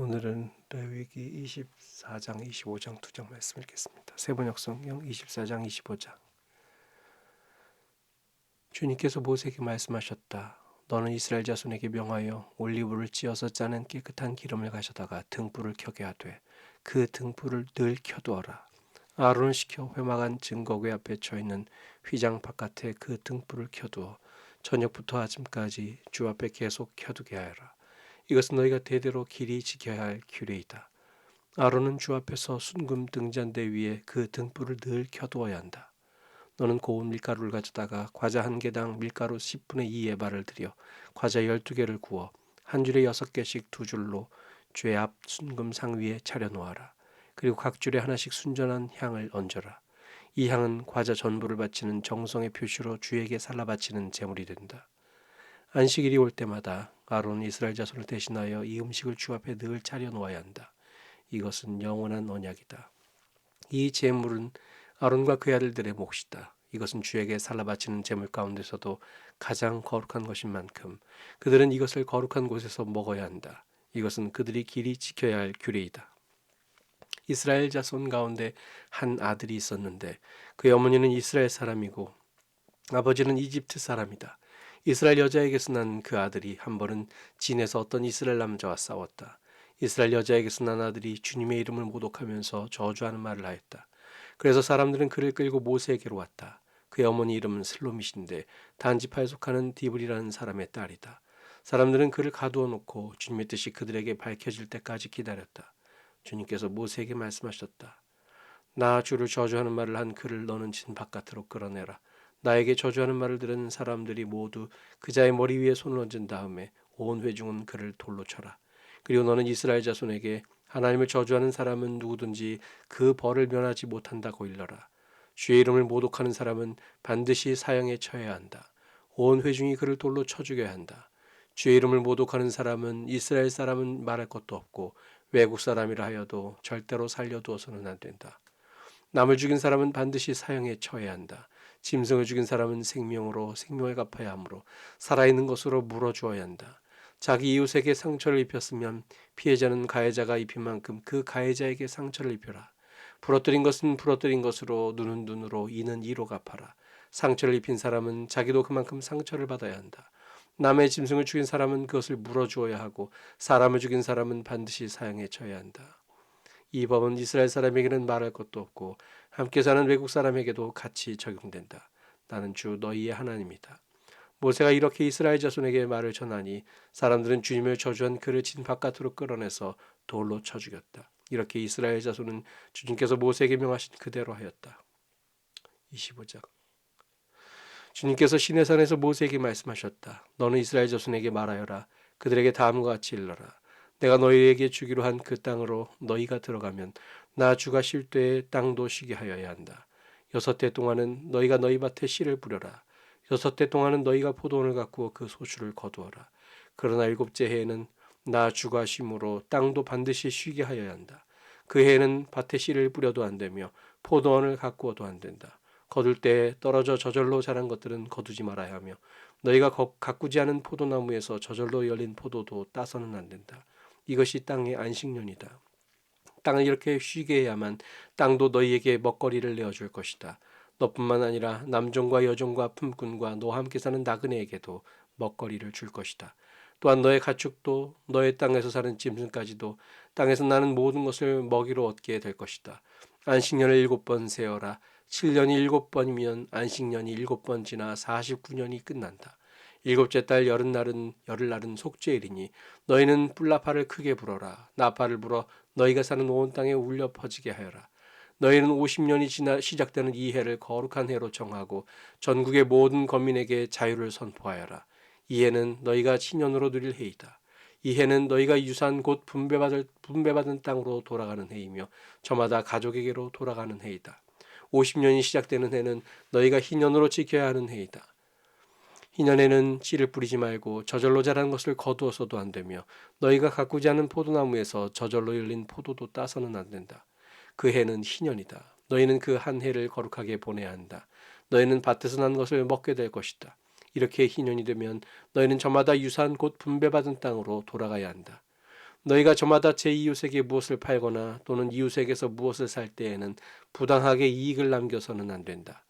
오늘은 레위기 24장, 25장 두 장 말씀 읽겠습니다. 세번역 성경 24장, 25장. 주님께서 모세에게 말씀하셨다. 너는 이스라엘 자손에게 명하여 올리브를 찧어서 짜는 깨끗한 기름을 가져다가 등불을 켜게 하되 그 등불을 늘 켜두어라. 아론을 시켜 회막안 증거궤 앞에 쳐 있는 휘장 바깥에 그 등불을 켜두어 저녁부터 아침까지 주 앞에 계속 켜두게 하여라. 이것은 너희가 대대로 길이 지켜야 할 규례이다. 아론은 주 앞에서 순금 등잔대 위에 그 등불을 늘 켜두어야 한다. 너는 고운 밀가루를 가져다가 과자 한 개당 밀가루 10분의 2 에바를 들여 과자 12개를 구워 한 줄에 6개씩 두 줄로 죄 앞 순금 상 위에 차려 놓아라. 그리고 각 줄에 하나씩 순전한 향을 얹어라. 이 향은 과자 전부를 바치는 정성의 표시로 주에게 살라 바치는 제물이 된다. 안식일이 올 때마다 아론은 이스라엘 자손을 대신하여 이 음식을 주 앞에 늘 차려 놓아야 한다. 이것은 영원한 언약이다. 이 제물은 아론과 그의 아들들의 몫이다. 이것은 주에게 살라 바치는 제물 가운데서도 가장 거룩한 것인 만큼 그들은 이것을 거룩한 곳에서 먹어야 한다. 이것은 그들이 길이 지켜야 할 규례이다. 이스라엘 자손 가운데 한 아들이 있었는데 그의 어머니는 이스라엘 사람이고 아버지는 이집트 사람이다. 이스라엘 여자에게서 난 그 아들이 한 번은 진에서 어떤 이스라엘 남자와 싸웠다. 이스라엘 여자에게서 난 아들이 주님의 이름을 모독하면서 저주하는 말을 하였다. 그래서 사람들은 그를 끌고 모세에게로 왔다. 그의 어머니 이름은 슬로미신데 단지파에 속하는 디브리라는 사람의 딸이다. 사람들은 그를 가두어 놓고 주님의 뜻이 그들에게 밝혀질 때까지 기다렸다. 주님께서 모세에게 말씀하셨다. 나 주를 저주하는 말을 한 그를 너는 진 바깥으로 끌어내라. 나에게 저주하는 말을 들은 사람들이 모두 그자의 머리 위에 손을 얹은 다음에 온 회중은 그를 돌로 쳐라. 그리고 너는 이스라엘 자손에게 하나님을 저주하는 사람은 누구든지 그 벌을 면하지 못한다고 일러라. 주의 이름을 모독하는 사람은 반드시 사형에 처해야 한다. 온 회중이 그를 돌로 쳐 죽여야 한다. 주의 이름을 모독하는 사람은 이스라엘 사람은 말할 것도 없고 외국 사람이라 하여도 절대로 살려두어서는 안 된다. 남을 죽인 사람은 반드시 사형에 처해야 한다. 짐승을 죽인 사람은 생명으로 생명을 갚아야 하므로 살아있는 것으로 물어 주어야 한다. 자기 이웃에게 상처를 입혔으면 피해자는 가해자가 입힌 만큼 그 가해자에게 상처를 입혀라. 부러뜨린 것은 부러뜨린 것으로 눈은 눈으로 이는 이로 갚아라. 상처를 입힌 사람은 자기도 그만큼 상처를 받아야 한다. 남의 짐승을 죽인 사람은 그것을 물어주어야 하고 사람을 죽인 사람은 반드시 사형에 처해야 한다. 이 법은 이스라엘 사람에게는 말할 것도 없고 함께 사는 외국 사람에게도 같이 적용된다. 나는 주 너희의 하나님이다. 모세가 이렇게 이스라엘 자손에게 말을 전하니 사람들은 주님을 저주한 그를 진 바깥으로 끌어내서 돌로 쳐 죽였다. 이렇게 이스라엘 자손은 주님께서 모세에게 명하신 그대로 하였다. 25장 주님께서 시내산에서 모세에게 말씀하셨다. 너는 이스라엘 자손에게 말하여라. 그들에게 다음과 같이 일러라. 내가 너희에게 주기로 한 그 땅으로 너희가 들어가면 나 주가 쉴 때에 땅도 쉬게 하여야 한다. 여섯 대 동안은 너희가 너희 밭에 씨를 뿌려라. 여섯 대 동안은 너희가 포도원을 가꾸어 그 소출을 거두어라. 그러나 일곱째 해에는 나 주가 쉼으로 땅도 반드시 쉬게 하여야 한다. 그 해에는 밭에 씨를 뿌려도 안 되며 포도원을 가꾸어도 안 된다. 거둘 때 떨어져 저절로 자란 것들은 거두지 말아야 하며 너희가 가꾸지 않은 포도나무에서 저절로 열린 포도도 따서는 안 된다. 이것이 땅의 안식년이다. 땅을 이렇게 쉬게 해야만 땅도 너희에게 먹거리를 내어줄 것이다. 너뿐만 아니라 남종과 여종과 품꾼과 너와 함께 사는 나그네에게도 먹거리를 줄 것이다. 또한 너의 가축도 너의 땅에서 사는 짐승까지도 땅에서 나는 모든 것을 먹이로 얻게 될 것이다. 안식년을 일곱 번 세어라. 7년이 일곱 번이면 안식년이 일곱 번 지나 49년이 끝난다. 일곱째 달 여름날은 열흘 날은 속죄일이니 너희는 뿔나파를 크게 불어라 나파를 불어 너희가 사는 온 땅에 울려 퍼지게 하여라. 너희는 50년이 지나 시작되는 이 해를 거룩한 해로 정하고 전국의 모든 거민에게 자유를 선포하여라. 이 해는 너희가 친년으로 누릴 해이다. 이 해는 너희가 유산 곧 분배받을 분배받은 땅으로 돌아가는 해이며 저마다 가족에게로 돌아가는 해이다. 50년이 시작되는 해는 너희가 희년으로 지켜야 하는 해이다 희년에는 씨를 뿌리지 말고 저절로 자란 것을 거두어서도 안 되며 너희가 가꾸지 않은 포도나무에서 저절로 열린 포도도 따서는 안 된다. 그 해는 희년이다. 너희는 그 한 해를 거룩하게 보내야 한다. 너희는 밭에서 난 것을 먹게 될 것이다. 이렇게 희년이 되면 너희는 저마다 유산 곧 분배받은 땅으로 돌아가야 한다. 너희가 저마다 제 이웃에게 무엇을 팔거나 또는 이웃에게서 무엇을 살 때에는 부당하게 이익을 남겨서는 안 된다.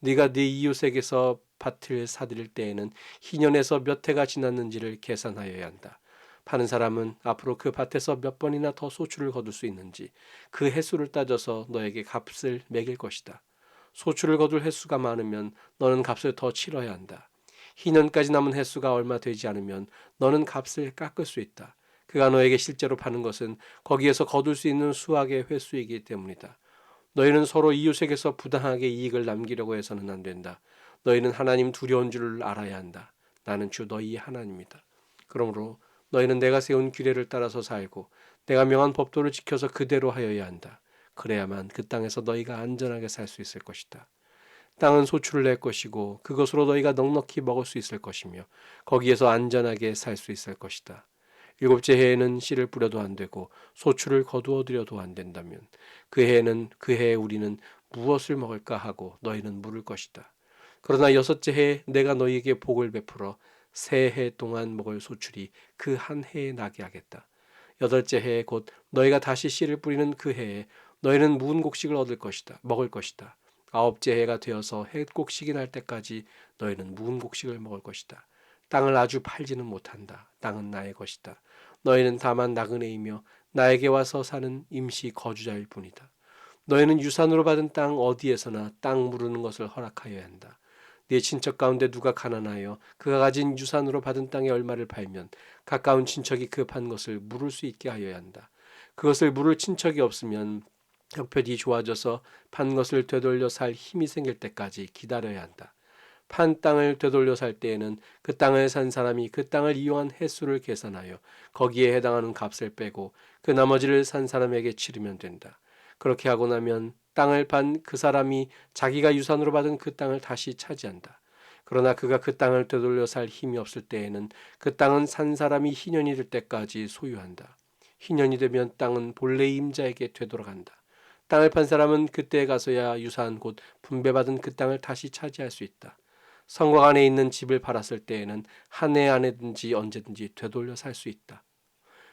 네가 네 이웃에게서 밭을 사들일 때에는 희년에서 몇 해가 지났는지를 계산하여야 한다. 파는 사람은 앞으로 그 밭에서 몇 번이나 더 소출을 거둘 수 있는지 그 횟수를 따져서 너에게 값을 매길 것이다. 소출을 거둘 횟수가 많으면 너는 값을 더 치러야 한다. 희년까지 남은 횟수가 얼마 되지 않으면 너는 값을 깎을 수 있다. 그가 너에게 실제로 파는 것은 거기에서 거둘 수 있는 수학의 횟수이기 때문이다. 너희는 서로 이웃에게서 부당하게 이익을 남기려고 해서는 안 된다. 너희는 하나님 두려운 줄을 알아야 한다. 나는 주 너희의 하나님이다. 그러므로 너희는 내가 세운 규례를 따라서 살고 내가 명한 법도를 지켜서 그대로 하여야 한다. 그래야만 그 땅에서 너희가 안전하게 살 수 있을 것이다. 땅은 소출을 낼 것이고 그것으로 너희가 넉넉히 먹을 수 있을 것이며 거기에서 안전하게 살 수 있을 것이다. 일곱째 해에는 씨를 뿌려도 안 되고 소출을 거두어 들여도 안 된다면 그 해에는 그 해에 우리는 무엇을 먹을까 하고 너희는 물을 것이다. 그러나 여섯째 해에 내가 너희에게 복을 베풀어 세 해 동안 먹을 소출이 그 한 해에 나게 하겠다. 여덟째 해에 곧 너희가 다시 씨를 뿌리는 그 해에 너희는 무은 곡식을 얻을 것이다. 먹을 것이다. 아홉째 해가 되어서 해 곡식이 날 때까지 너희는 무은 곡식을 먹을 것이다. 땅을 아주 팔지는 못한다. 땅은 나의 것이다. 너희는 다만 나그네이며 나에게 와서 사는 임시 거주자일 뿐이다. 너희는 유산으로 받은 땅 어디에서나 땅 무르는 것을 허락하여야 한다. 네 친척 가운데 누가 가난하여 그가 가진 유산으로 받은 땅의 얼마를 팔면 가까운 친척이 그 판 것을 물을 수 있게 하여야 한다. 그것을 물을 친척이 없으면 형편이 좋아져서 판 것을 되돌려 살 힘이 생길 때까지 기다려야 한다. 판 땅을 되돌려 살 때에는 그 땅을 산 사람이 그 땅을 이용한 횟수를 계산하여 거기에 해당하는 값을 빼고 그 나머지를 산 사람에게 치르면 된다. 그렇게 하고 나면 땅을 판 그 사람이 자기가 유산으로 받은 그 땅을 다시 차지한다. 그러나 그가 그 땅을 되돌려 살 힘이 없을 때에는 그 땅은 산 사람이 희년이 될 때까지 소유한다. 희년이 되면 땅은 본래 임자에게 되돌아간다. 땅을 판 사람은 그때에 가서야 유산 곧 분배받은 그 땅을 다시 차지할 수 있다. 성곽 안에 있는 집을 팔았을 때에는 한 해 안에든지 언제든지 되돌려 살 수 있다.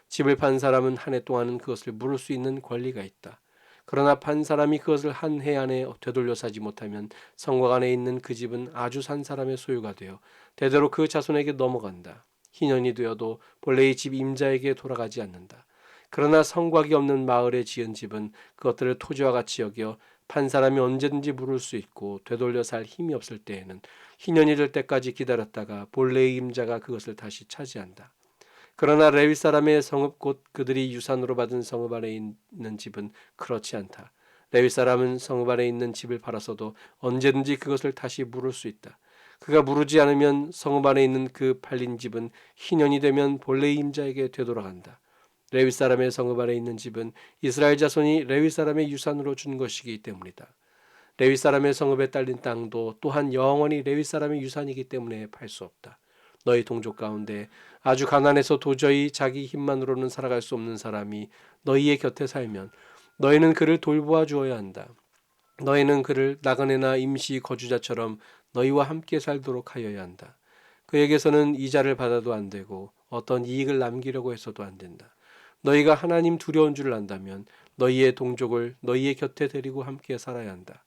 집을 판 사람은 한 해 동안은 그것을 물을 수 있는 권리가 있다. 그러나 판 사람이 그것을 한 해 안에 되돌려 사지 못하면 성곽 안에 있는 그 집은 아주 산 사람의 소유가 되어 대대로 그 자손에게 넘어간다. 희년이 되어도 본래의 집 임자에게 돌아가지 않는다. 그러나 성곽이 없는 마을에 지은 집은 그것들을 토지와 같이 여겨 판 사람이 언제든지 물을 수 있고 되돌려 살 힘이 없을 때에는 희년이 될 때까지 기다렸다가 본래의 임자가 그것을 다시 차지한다. 그러나 레위 사람의 성읍 곧 그들이 유산으로 받은 성읍 안에 있는 집은 그렇지 않다. 레위 사람은 성읍 안에 있는 집을 팔아서도 언제든지 그것을 다시 물을 수 있다. 그가 물르지 않으면 성읍 안에 있는 그 팔린 집은 희년이 되면 본래의 임자에게 되돌아간다. 레위 사람의 성읍 안에 있는 집은 이스라엘 자손이 레위 사람의 유산으로 준 것이기 때문이다. 레위 사람의 성읍에 딸린 땅도 또한 영원히 레위 사람의 유산이기 때문에 팔 수 없다. 너희 동족 가운데 아주 가난해서 도저히 자기 힘만으로는 살아갈 수 없는 사람이 너희의 곁에 살면 너희는 그를 돌보아 주어야 한다. 너희는 그를 나그네나 임시 거주자처럼 너희와 함께 살도록 하여야 한다. 그에게서는 이자를 받아도 안 되고 어떤 이익을 남기려고 해서도 안 된다. 너희가 하나님 두려운 줄을 안다면 너희의 동족을 너희의 곁에 데리고 함께 살아야 한다.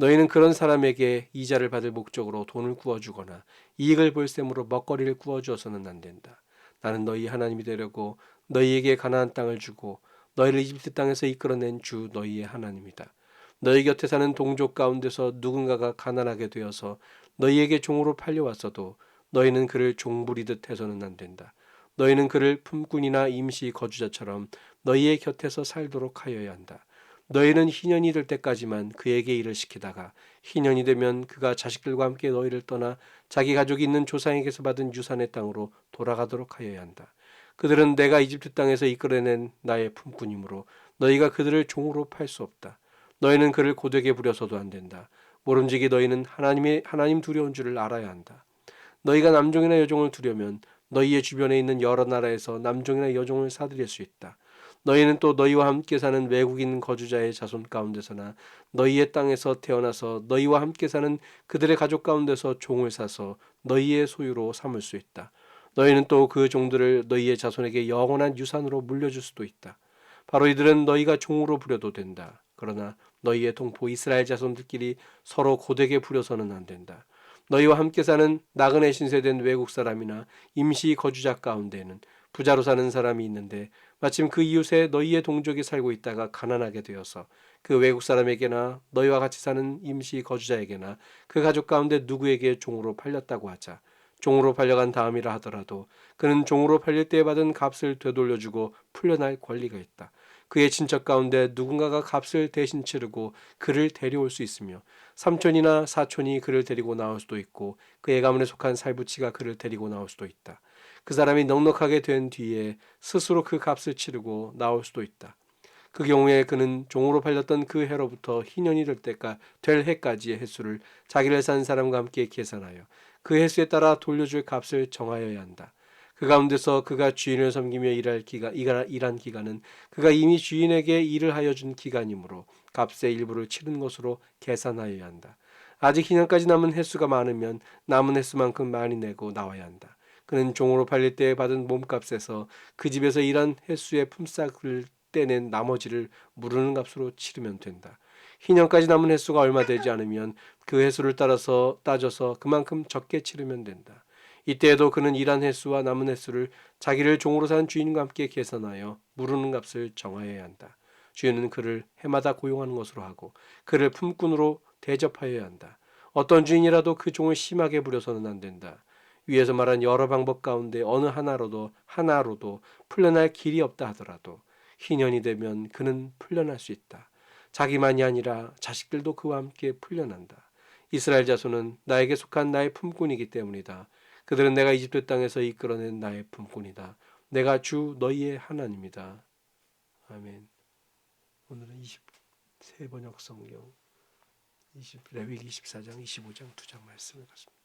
너희는 그런 사람에게 이자를 받을 목적으로 돈을 구워주거나 이익을 볼 셈으로 먹거리를 구워주어서는 안 된다. 나는 너희 하나님이 되려고 너희에게 가나안 땅을 주고 너희를 이집트 땅에서 이끌어낸 주 너희의 하나님이다. 너희 곁에 사는 동족 가운데서 누군가가 가난하게 되어서 너희에게 종으로 팔려왔어도 너희는 그를 종부리듯 해서는 안 된다. 너희는 그를 품꾼이나 임시 거주자처럼 너희의 곁에서 살도록 하여야 한다. 너희는 희년이 될 때까지만 그에게 일을 시키다가 희년이 되면 그가 자식들과 함께 너희를 떠나 자기 가족이 있는 조상에게서 받은 유산의 땅으로 돌아가도록 하여야 한다. 그들은 내가 이집트 땅에서 이끌어낸 나의 품꾼이므로 너희가 그들을 종으로 팔 수 없다. 너희는 그를 고되게 부려서도 안 된다. 모름지기 너희는 하나님의 하나님 두려운 줄을 알아야 한다. 너희가 남종이나 여종을 두려면 너희의 주변에 있는 여러 나라에서 남종이나 여종을 사들일 수 있다. 너희는 또 너희와 함께 사는 외국인 거주자의 자손 가운데서나 너희의 땅에서 태어나서 너희와 함께 사는 그들의 가족 가운데서 종을 사서 너희의 소유로 삼을 수 있다. 너희는 또 그 종들을 너희의 자손에게 영원한 유산으로 물려줄 수도 있다. 바로 이들은 너희가 종으로 부려도 된다. 그러나 너희의 동포 이스라엘 자손들끼리 서로 고되게 부려서는 안 된다. 너희와 함께 사는 나그네 신세된 외국 사람이나 임시 거주자 가운데는 부자로 사는 사람이 있는데 마침 그 이웃에 너희의 동족이 살고 있다가 가난하게 되어서 그 외국 사람에게나 너희와 같이 사는 임시 거주자에게나 그 가족 가운데 누구에게 종으로 팔렸다고 하자. 종으로 팔려간 다음이라 하더라도 그는 종으로 팔릴 때 받은 값을 되돌려주고 풀려날 권리가 있다. 그의 친척 가운데 누군가가 값을 대신 치르고 그를 데려올 수 있으며 삼촌이나 사촌이 그를 데리고 나올 수도 있고 그의 가문에 속한 살부치가 그를 데리고 나올 수도 있다. 그 사람이 넉넉하게 된 뒤에 스스로 그 값을 치르고 나올 수도 있다. 그 경우에 그는 종으로 팔렸던 그 해로부터 희년이 될 때까 될 해까지의 횟수를 자기를 산 사람과 함께 계산하여 그 횟수에 따라 돌려줄 값을 정하여야 한다. 그 가운데서 그가 주인을 섬기며 일할 기간, 일한 기간은 그가 이미 주인에게 일을 하여 준 기간이므로 값의 일부를 치른 것으로 계산하여야 한다. 아직 희년까지 남은 횟수가 많으면 남은 횟수만큼 많이 내고 나와야 한다. 그는 종으로 팔릴 때 받은 몸값에서 그 집에서 일한 횟수의 품삯을 떼낸 나머지를 무르는 값으로 치르면 된다. 희년까지 남은 횟수가 얼마 되지 않으면 그 횟수를 따라서 따져서 그만큼 적게 치르면 된다. 이때에도 그는 일한 횟수와 남은 횟수를 자기를 종으로 산 주인과 함께 계산하여 무르는 값을 정하여야 한다. 주인은 그를 해마다 고용하는 것으로 하고 그를 품꾼으로 대접하여야 한다. 어떤 주인이라도 그 종을 심하게 부려서는 안 된다. 위에서 말한 여러 방법 가운데 어느 하나로도 하나로도 풀려날 길이 없다 하더라도 희년이 되면 그는 풀려날 수 있다. 자기만이 아니라 자식들도 그와 함께 풀려난다. 이스라엘 자손은 나에게 속한 나의 품꾼이기 때문이다. 그들은 내가 이집트 땅에서 이끌어낸 나의 품꾼이다. 내가 주 너희의 하나님이다. 아멘. 오늘은 23번역 성경 20, 레위기 24장 25장 두 장 말씀을 읽었습니다.